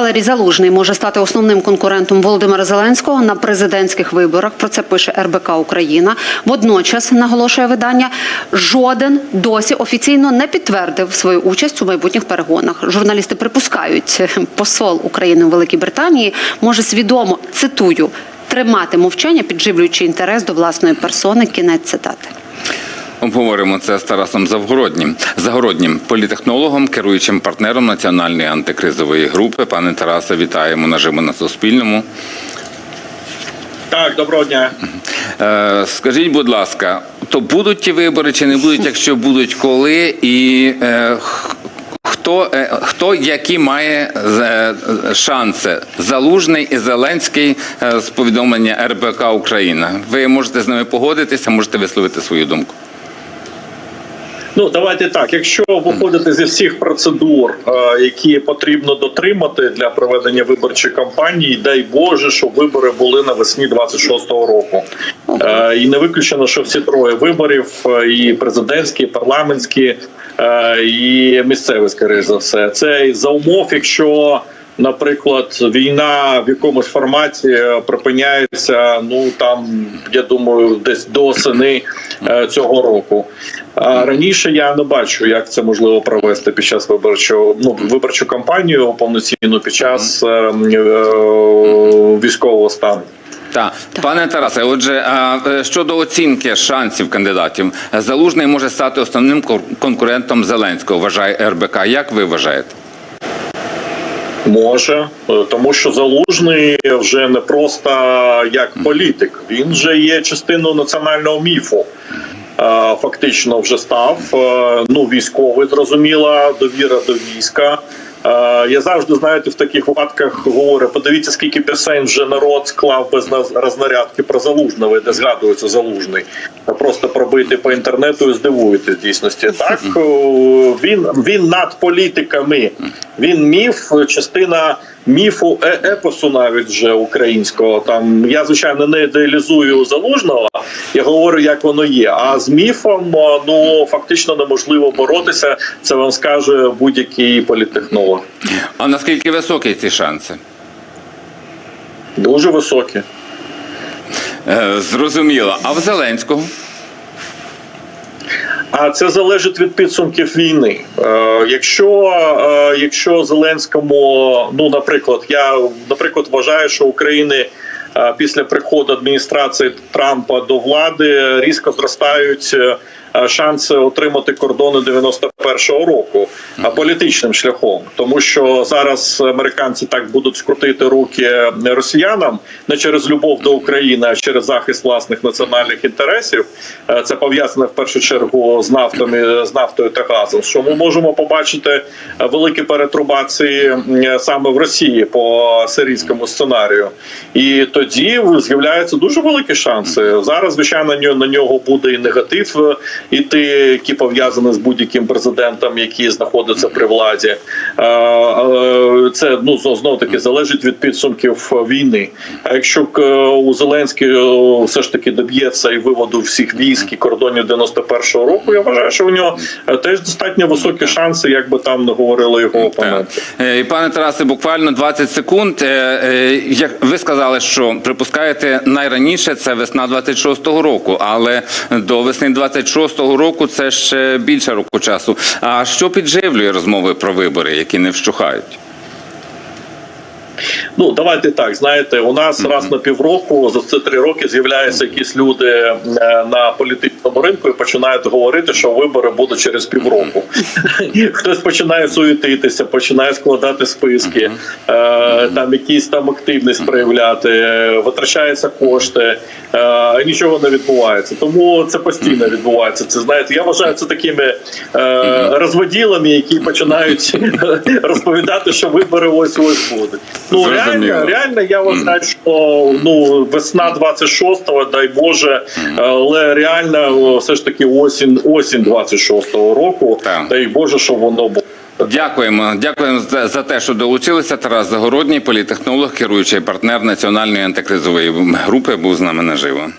Валерій Залужний може стати основним конкурентом Володимира Зеленського на президентських виборах. Про це пише РБК Україна. Водночас наголошує видання. Жоден досі офіційно не підтвердив свою участь у майбутніх перегонах. Журналісти припускають, посол України у Великій Британії може свідомо цитую тримати мовчання, підживлюючи інтерес до власної персони. Кінець цитати. Обговоримо це з Тарасом Завгороднім, Загороднім, політехнологом, керуючим партнером національної антикризової групи. Пане Тарасе, вітаємо наживо на Суспільному. Так, доброго дня. Е, скажіть, будь ласка, то будуть ті вибори чи не будуть? Якщо будуть, коли і е, хто, е, хто які має шанси? Залужний і Зеленський з повідомлення РБК Україна. Ви можете з ними погодитися, можете висловити свою думку. Ну давайте так. Якщо виходити зі всіх процедур, е, які потрібно дотримати для проведення виборчої кампанії, дай Боже, щоб вибори були навесні 26-го року. Е, І не виключено, що всі троє виборів: е, і президентські, і парламентські, і місцеві, скоріше за все. Це за умов, якщо. Наприклад, війна в якомусь форматі е, припиняється. Ну там я думаю, десь до осени е, цього року. А раніше я не бачу, як це можливо провести під час виборчого ну виборчу кампанію повноцінну під час е, е, військового стану. Так, пане Тарасе, отже, щодо оцінки шансів кандидатів, Залужний може стати основним конкурентом Зеленського, вважає РБК. Як ви вважаєте? Може, е, тому що залужний вже не просто як політик, він вже є частиною національного міфу. Е, Фактично вже став е, ну військовий, зрозуміла довіра до війська. Е, Я завжди знаєте в таких випадках говорю: подивіться, скільки пісень вже народ склав без рознарядки про залужного, де згадується залужний. Просто пробити по інтернету і здивуєтесь в дійсності. Так він він над політиками. Він міф, частина міфу е- епосу, навіть вже українського. Там я звичайно не ідеалізую залужного, я говорю, як воно є. А з міфом ну фактично неможливо боротися. Це вам скаже будь-який політтехнолог. А наскільки високі ці шанси? Дуже високі. Е, Зрозуміло. А в Зеленського? А це залежить від підсумків війни. Е, якщо, е, якщо Зеленському, ну наприклад, я наприклад вважаю, що України е, після приходу адміністрації Трампа до влади різко зростають. Е, Шанси отримати кордони 91-го року а політичним шляхом, тому що зараз американці так будуть скрутити руки росіянам не через любов до України, а через захист власних національних інтересів. Е, Це пов'язане в першу чергу з нафтами, з нафтою та газом. Що ми можемо побачити е, великі перетрубації саме в Росії по сирійському сценарію, і тоді з'являються дуже великі шанси. Зараз звичайно на нього буде і негатив е, ті, які пов'язані з будь-яким президентом, який знаходиться при владі. Е, е, Це ну знову таки залежить від підсумків війни. А якщо к- у Зеленського все ж таки доб'ється і виводу всіх військ і кордонів 91-го року, я вважаю, що у нього е, теж достатньо високі шанси, як би там не говорили його опоненти. Е, І пане Тарасе, буквально 20 секунд. Е, е, Як ви сказали, що припускаєте найраніше це весна 26-го року, але до весни 26-го року це ще більше року часу. А що підживлює розмови про вибори, які не вщухають? Ну давайте так. Знаєте, у нас раз на півроку за ці три роки з'являються якісь люди е, на політичному ринку і починають говорити, що вибори будуть через півроку. Хтось починає суетитися, починає складати списки, е, там якісь там активність проявляти, е, витрачаються кошти, е, нічого не відбувається. Тому це постійно відбувається. Це знаєте, я вважаю це такими розводілами, які починають розповідати, що вибори ось ось будуть. Ну. Реально, реально, я вважаю, що ну весна 26-го, дай Боже, але реально все ж таки осінь, осінь 26-го року. Дай Боже, щоб воно було. Дякуємо. Дякуємо за те, що долучилися. Тарас Загородній, політехнолог, керуючий партнер національної антикризової групи, був з нами наживо.